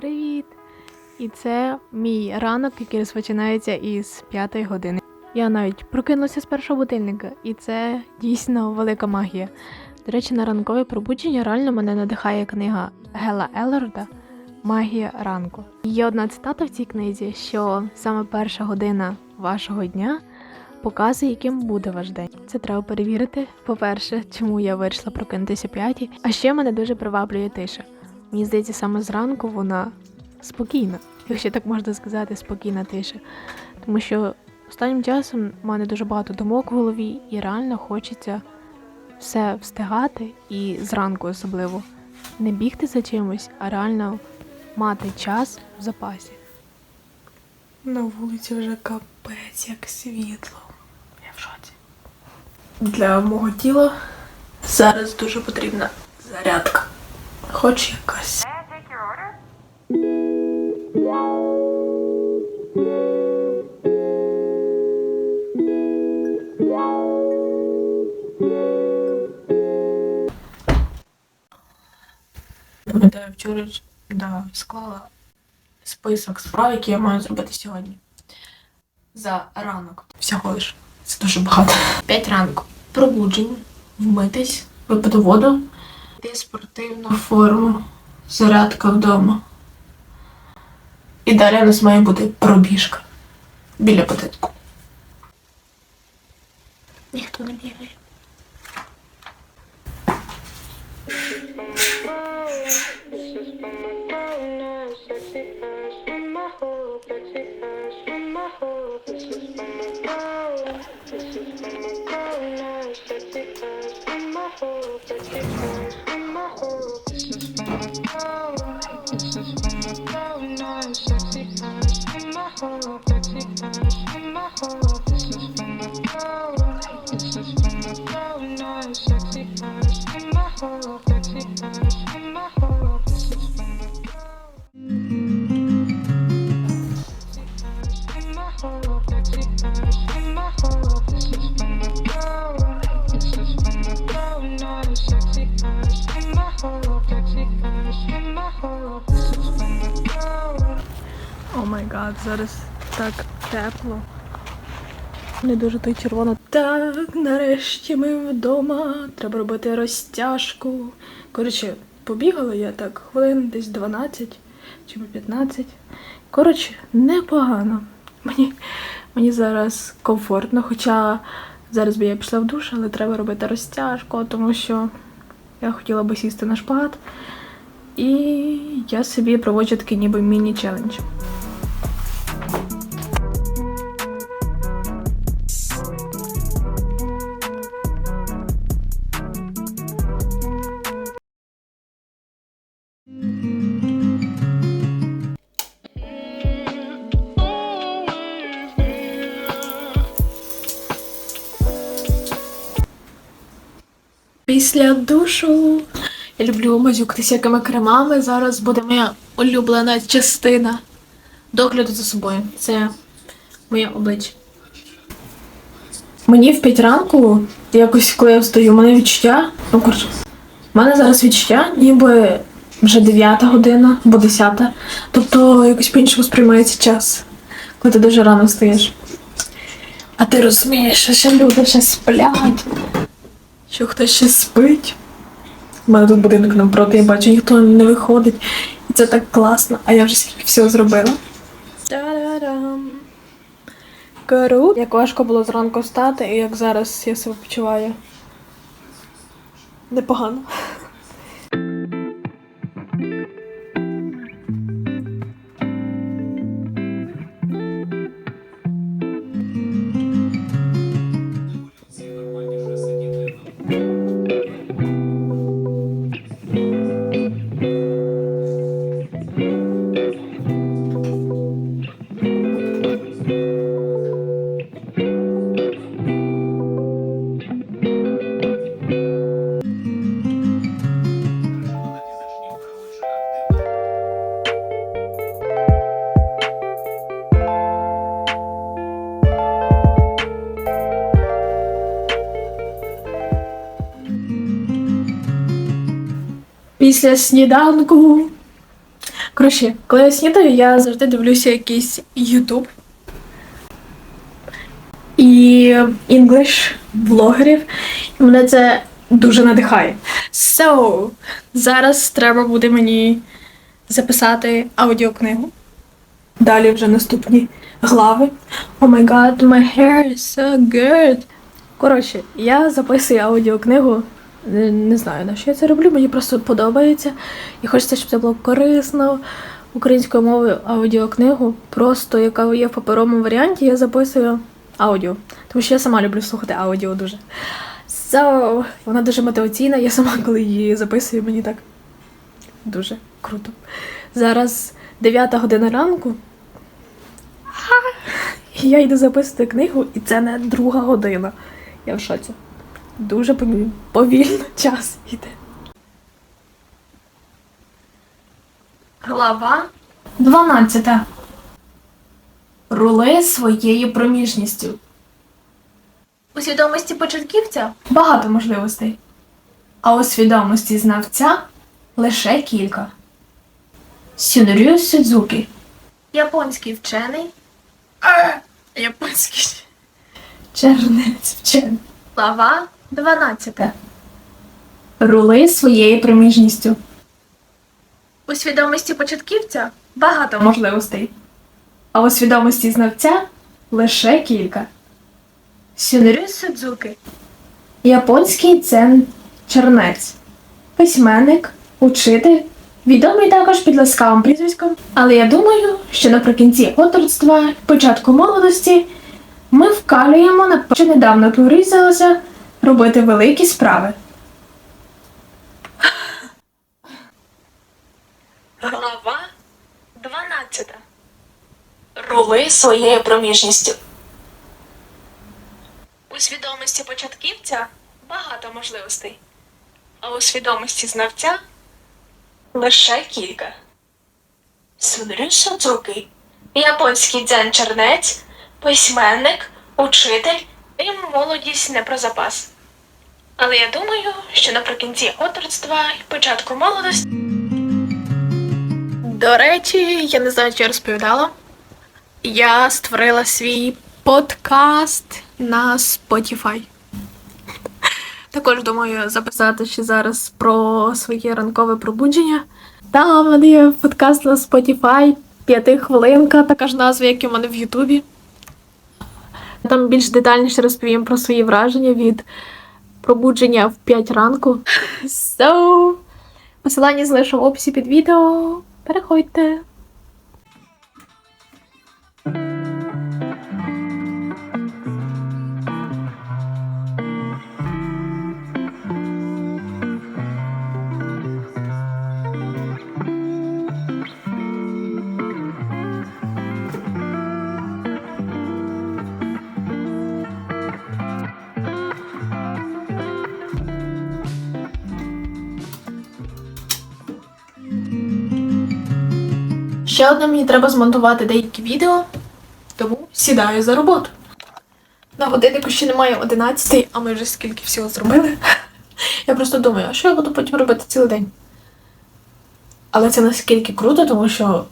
Привіт! І це мій ранок, який розпочинається із п'ятої години. Я навіть прокинулася з першого будильника, і це дійсно велика магія. До речі, на ранкове пробудження реально мене надихає книга Гела Елларда Магія ранку. Є одна цитата в цій книзі, що саме перша година вашого дня показує, яким буде ваш день. Це треба перевірити. По-перше, чому я вирішила прокинутися п'ятій. А ще мене дуже приваблює тиша. Мені здається, саме зранку вона спокійна, якщо так можна сказати, спокійна тиша. Тому що останнім часом в мене дуже багато думок в голові, і реально хочеться все встигати, і зранку особливо не бігти за чимось, а реально мати час в запасі. На вулиці вже капець, як світло. Я в шоці. Для мого тіла зараз дуже потрібна зарядка. Хоч якась. Пам'ятаю, вчора да, склала список справ, які я маю зробити сьогодні. За ранок. Всього лиш. Це дуже багато. П'ять ранку. Пробудження, вмитись, випити воду, йти спортивну форму, зарядка вдома. І далі у нас має бути пробіжка біля будинку. Ніхто не бігає. О май гад, зараз так тепло. Не дуже той червоно. Так, нарешті ми вдома. Треба робити розтяжку. Коротше, побігала я так хвилин десь 12 чи 15. Коротше, непогано. Мені, мені зараз комфортно, хоча зараз би я пішла в душ, але треба робити розтяжку, тому що я хотіла би сісти на шпагат. І я собі проводжу такий ніби міні-челендж. Після душу я люблю мазюкати всякими кремами. Зараз буде моя улюблена частина догляду за собою. Це моє обличчя. Мені в 5 ранку, якось коли я встаю, у мене відчуття. Ну, коротше, в мене зараз відчуття, ніби вже 9 година або 10. Тобто якось по-іншому сприймається час, коли ти дуже рано встаєш. А ти розумієш, що люди ще сплять, що хтось ще спить. У мене тут будинок навпроти, я бачу, ніхто не виходить. І це так класно, а я вже скільки всього зробила. Круто. Як важко було зранку встати, і як зараз я себе почуваю. Непогано. Після сніданку Коротше, коли я снідаю, я завжди дивлюся якийсь YouTube. І інглиш блогерів. І мене це дуже надихає. So, зараз треба буде мені записати аудіокнигу. Далі вже наступні глави. Oh my god, my hair is so good. Коротше, я записую аудіокнигу. Не, знаю, на що я це роблю, мені просто подобається. І хочеться, щоб це було корисно. Українською мовою аудіокнигу, просто яка є в паперовому варіанті, я записую аудіо. Тому що я сама люблю слухати аудіо дуже. So, вона дуже мотиваційна, я сама, коли її записую, мені так дуже круто. Зараз 9 година ранку. Я йду записувати книгу, і це не друга година. Я в шоці. Дуже повільно, час йде. Глава 12. Рули своєю проміжністю. У свідомості початківця багато можливостей, а у свідомості знавця лише кілька. Сюнорю Судзуки. Японський вчений. А, японський. Чернець вчений. Глава 12. Рули своєю проміжністю. У свідомості початківця багато можливостей, а у свідомості знавця лише кілька. Сюнерю Судзуки. Японський дзен чернець. Письменник, учитель, відомий також під ласкавим прізвиськом. Але я думаю, що наприкінці отрочства, початку молодості, ми вкалюємо на що недавно порізалося робити великі справи. Глава 12. Рули своєю проміжністю. У свідомості початківця багато можливостей, а у свідомості знавця лише кілька. Судзуки, японський дзен чернець, письменник, учитель і молодість не про запас. Але я думаю, що наприкінці отрочства і початку молодості. До речі, я не знаю, чи я розповідала. Я створила свій подкаст на Spotify. Також думаю записати ще зараз про своє ранкове пробудження. Та в мене є подкаст на Spotify, п'ятихвилинка, така ж назва, як і в мене в Ютубі. Там більш детальніше розповім про свої враження від пробудження в 5 ранку. So, посилання залишу в описі під відео. Переходьте. Ще одне мені треба змонтувати деякі відео, тому сідаю за роботу. На годиннику ще немає 11, а ми вже скільки всього зробили. Я просто думаю, а що я буду потім робити цілий день? Але це наскільки круто, тому що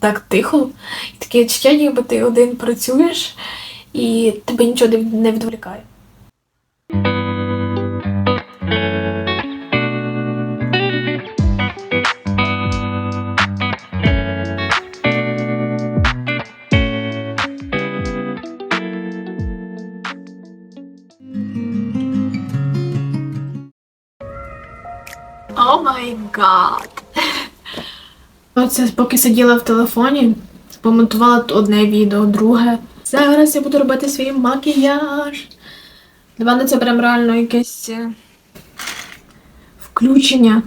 так тихо, і таке відчуття, ніби ти один працюєш і тебе нічого не відволікає. О май гад. Оце поки сиділа в телефоні, помонтувала одне відео, друге. Зараз я буду робити свій макіяж. Для мене це прям реально якесь е, включення.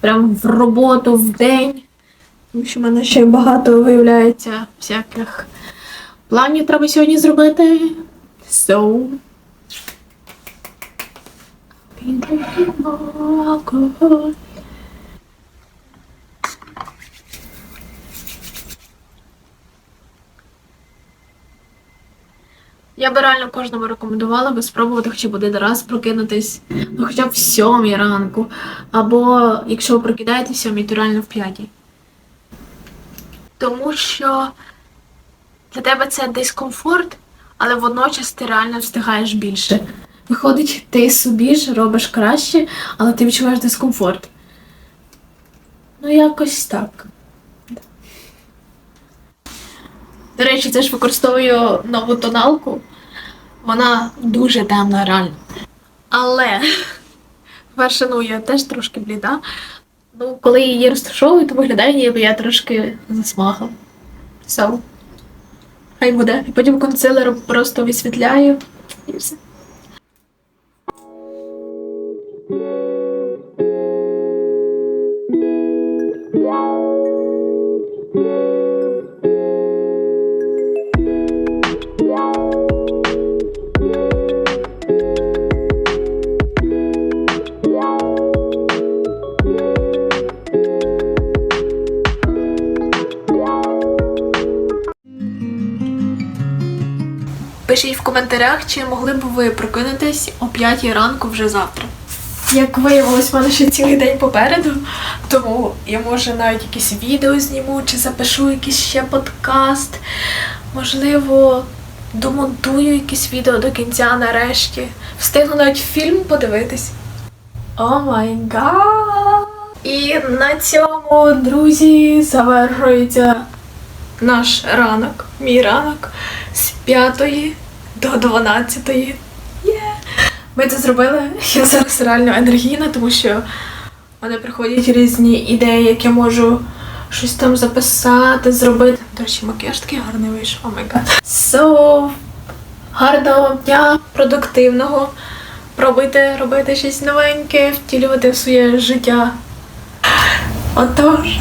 Прям в роботу, в день. Тому що в мене ще багато виявляється всяких планів треба сьогодні зробити. So. Я би реально кожному рекомендувала би спробувати хоча б один раз прокинутись, ну хоча б в сьомій ранку. Або якщо ви прокидаєтесь в сьомій, то реально в п'ятій. Тому що для тебе це дискомфорт, але водночас ти реально встигаєш більше. Виходить, ти собі ж робиш краще, але ти відчуваєш дискомфорт. Ну, якось так. До речі, це ж використовую нову тоналку. Вона дуже темна, реально. Але, перше, ну я теж трошки бліда. Ну, коли її розташовую, то виглядає, ніби я трошки засмагла. So, хай буде. І потім консилером просто висвітляю і все. Коментарях, чи могли б ви прокинутись о 5 ранку вже завтра. Як виявилось, в мене ще цілий день попереду, тому я може навіть якісь відео зніму, чи запишу якийсь ще подкаст. Можливо, домонтую якісь відео до кінця нарешті. Встигну навіть фільм подивитись. О май гад! І на цьому, друзі, завершується наш ранок, мій ранок з 5 до 12. Є. Ми це зробили. Я зараз реально енергійна, тому що мене приходять різні ідеї, як я можу щось там записати, зробити. До речі, макіяж такий гарний вийшов. О май гад. So, гарного дня, продуктивного. Пробуйте робити щось новеньке, втілювати в своє життя. Отож.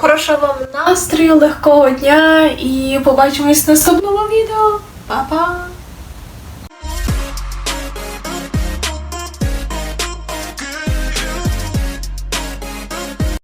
Хорошого вам настрою, легкого дня і побачимось в наступному відео. Па-па!